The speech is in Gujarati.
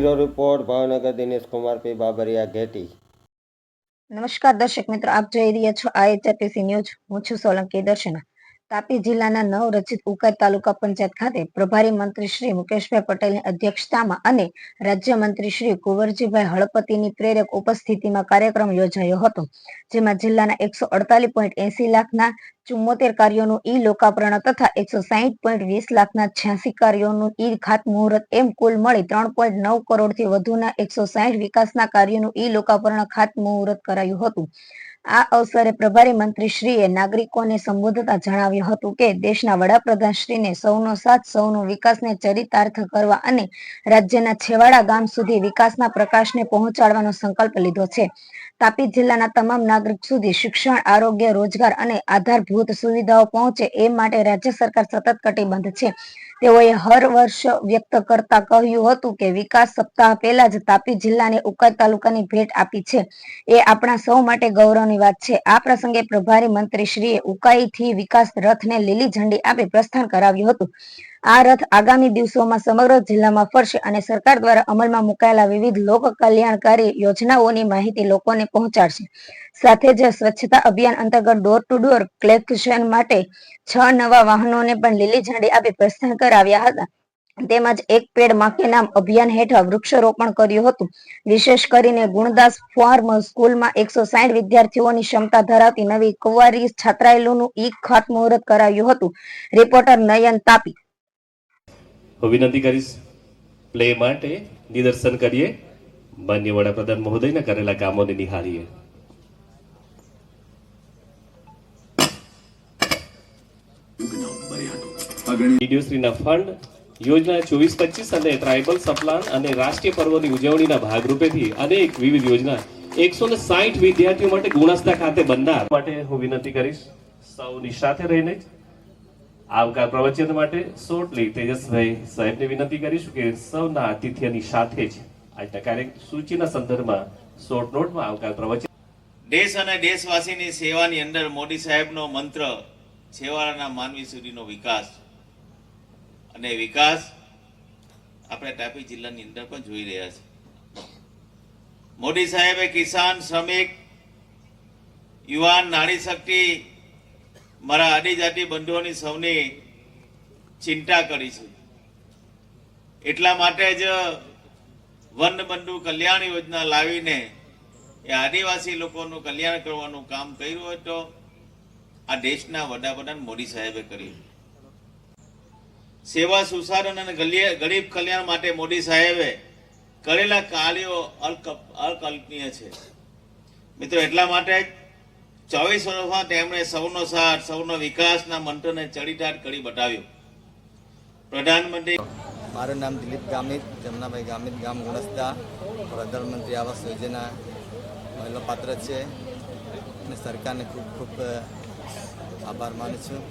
Bureau report, Bhavnagar Dinesh Kumar, P. Babariya, Gheti. નમસ્કાર દર્શક મિત્રો, આપ જોઈ રહ્યા છો આઈએચઆરટીસી ન્યૂઝ હું છું સોલંકી દર્શના. તાપી જિલ્લાના નવરચિત ઉકાઈ તાલુકા પંચાયત ખાતે પ્રભારી મંત્રી શ્રી મુકેશભાઈ પટેલની અધ્યક્ષતામાં અને રાજ્યમંત્રી શ્રી કુંવરજીભાઈ હળપતિની પ્રેરક ઉપસ્થિતિમાં કાર્યક્રમ યોજાયો હતો, જેમાં જિલ્લાના એકસો અડતાલીસ પોઈન્ટ એસી લાખના ચુમ્મોતેર કાર્યોનું ઈ લોકાર્પણ તથા એકસો સાહીઠ પોઈન્ટ વીસ લાખના છ્યાસી કાર્યોનું ઈ ખાતમુહૂર્ત એમ કુલ મળી ત્રણ પોઈન્ટ નવ કરોડથી વધુના એકસો સાહીઠ વિકાસના કાર્યોનું ઈ લોકાર્પણ ખાતમુહૂર્ત કરાયું હતું. આ અવસરે પ્રભારી મંત્રી શ્રીએ નાગરિકોને સંબોધતા જણાવ્યું હતું કે દેશના વડાપ્રધાન શ્રીને સૌનો સાથ, સૌનો વિકાસને ચરિતાર્થ કરવા અને રાજ્યના છેવાડા ગામ સુધી વિકાસના પ્રકાશને પહોંચાડવાનો સંકલ્પ લીધો છે. તાપી જિલ્લાના તમામ નાગરિક સુધી શિક્ષણ, આરોગ્ય, રોજગાર અને આધારભૂત સુવિધાઓ પહોંચે એ માટે રાજ્ય સરકાર સતત કટિબદ્ધ છે. તેઓએ હર વર્ષ વ્યક્ત કરતા કહ્યું હતું કે વિકાસ સપ્તાહ પહેલા જ તાપી જિલ્લાને ઉકાઈ તાલુકાની ભેટ આપી છે. એ આપણા સૌ માટે ગૌરવની વાત છે. આ પ્રસંગે પ્રભારી મંત્રી શ્રીએ ઉકાઈથી વિકાસ રથને લીલી ઝંડી આપી પ્રસ્થાન કરાવ્યું હતું. આ રથ આગામી દિવસોમાં સમગ્ર જિલ્લામાં ફરશે અને સરકાર દ્વારા અમલમાં મુકાયેલા વિવિધ લોક કલ્યાણકારી યોજનાઓની માહિતી લોકોને પહોંચાડશે. સાથે જ સ્વચ્છતા અભિયાન અંતર્ગત ડોર ટુ ડોર કલેક્શન માટે છ નવા વાહનોને પણ લીલી ઝંડી આપી પ્રસ્થાન કરાવ્યા હતા. તેમજ એક પેડ માકે નામ અભિયાન હેઠળ વૃક્ષારોપણ કર્યું હતું. વિશેષ કરીને ગુણદાસ ફાર્મ સ્કૂલમાં એકસો સાઠ વિદ્યાર્થીઓની ક્ષમતા ધરાવતી નવી કુંવારી છાત્રાલયનું ઈ ખાતમુહૂર્ત કરાયું હતું. રિપોર્ટર નયન તાપી. વિનંતી કરીશ પ્લે માટે નિદર્શન કરીએ. માન્ય વડાપ્રધાન મહોદયના કરેલા કામોને નિહાળીએ. વિડીયોશ્રીના ફંડ, યોજના ચોવીસ, પચીસ અને ટ્રાઇબલ સપ્લાન અને રાષ્ટ્રીય પર્વની ઉજવણીના ભાગરૂપેથી અનેક વિવિધ યોજના એકસો ને સાહીઠ વિદ્યાર્થીઓ માટે ગુણસ્તા ખાતે બનનાર માટે હું વિનંતી કરીશ, સૌની સાથે રહીને જ આવકાર પ્રવચન માટે શોર્ટલી તેજસભાઈ સાહેબને વિનંતી કરીશું કે સૌના આતિથ્યની સાથે જ આજના કાર્ય સૂચિના સંદર્ભમાં શોર્ટ નોટમાં આવકાર પ્રવચન દેશ અને દેશવાસીની સેવાની અંદર મોદી સાહેબનો મંત્ર છેવાડાના માનવી સુધીનો વિકાસ. અને વિકાસ આપણે તાપી જિલ્લાની અંદર પણ જોઈ રહ્યા છે મોદી સાહેબે કિસાન, શ્રમિક, યુવાન, નારી શક્તિ મારા આદિજાતિ બંધુઓની સૌની ચિંતા કરી છે. એટલા માટે જ વન બંધુ કલ્યાણ યોજના લાવીને એ આદિવાસી લોકોનું કલ્યાણ કરવાનું કામ કર્યું હોય તો આ દેશના વડાપ્રધાન મોદી સાહેબે કર્યું. સેવા સુસારણ અને ગરીબ કલ્યાણ માટે મોદી સાહેબે કરેલા કાર્યો અકલ્પનીય છે. મિત્રો, એટલા માટે જ ચોવીસ વર્ષમાં તેમણે સૌનો સાથ, સૌનો વિકાસના મંત્રને ચડિતાર્થ કરી બતાવ્યો. પ્રધાનમંત્રી મારું નામ દિલીપ ગામિત, જમનાભાઈ ગામિત ગામ ગુણસ્તા, પ્રધાનમંત્રી આવાસ યોજના મહિલા પાત્ર છે. અને સરકારને ખૂબ ખૂબ આભાર માનું છું.